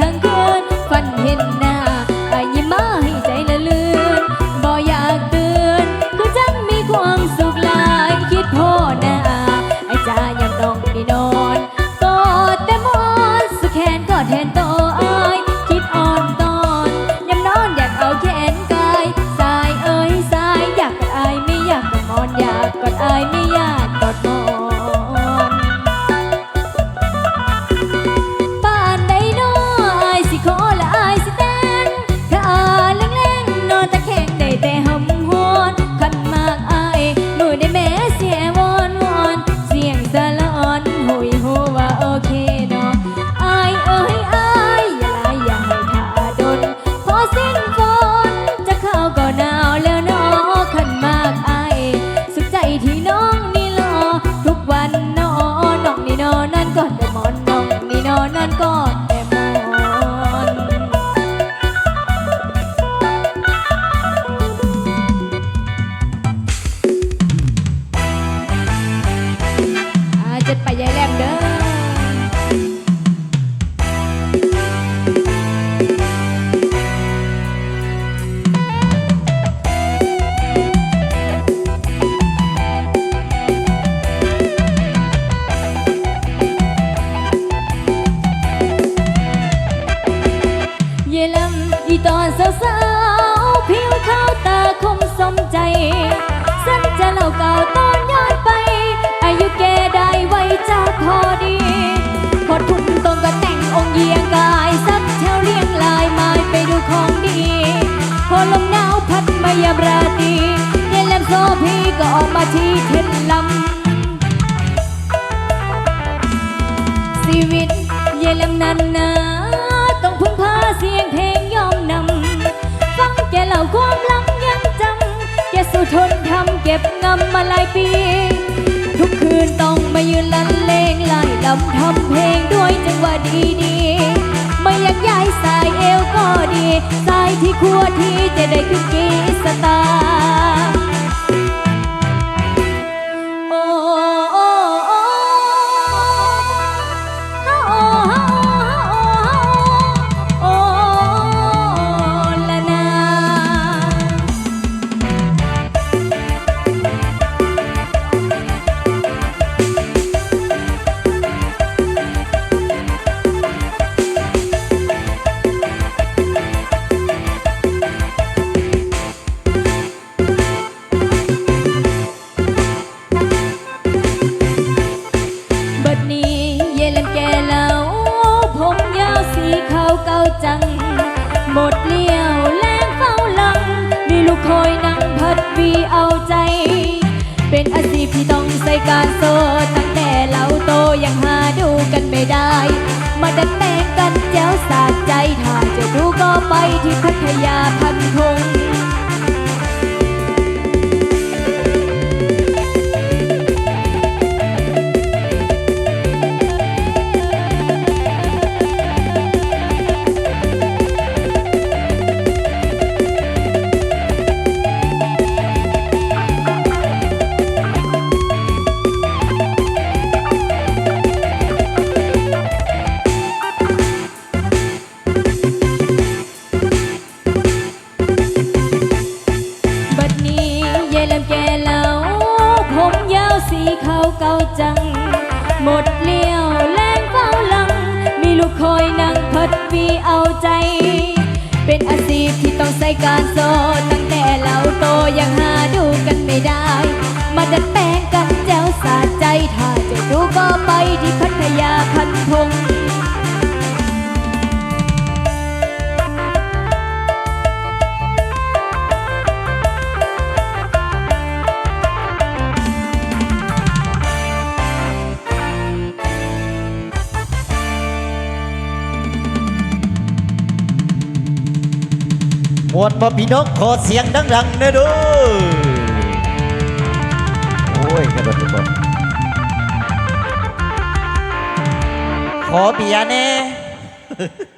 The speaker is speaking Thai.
ทั้งคืนฝันเห็นหน้าอายิ้มมาให้ใจละลืนบ่อยากเตือนก็อจังมีความสุขหลายคิดพ่อหน้าไอ้จาย์ยังต้องไปนอนกอดแต่มอนสแขนกอดแทนต้อง สู้ทนทำเก็บงำมาหลายปี ทุกคืนต้องมายืนลันเลงไล่ลำทำเพลงด้วยจังหวะดีดีไม่อยากย้ายสายเอวก็ดี สายที่คั่วที่จะได้ขึ้นกีสตาร์ เป็นอาชีพที่ต้องใส่การโซตั้งแต่เราโตยังหาดูกันไม่ได้ มาดัดแปลงกันแจ้วสาดใจ ถ้าจะดูก็ไปที่พัทยาพันธุ์ ถ้าจะดูก็ไปที่พัทยาพันธงหมวดบ่พี่นกขอเสียงดังๆนะดูโอ้ยกระโดดทุกค 何必啊你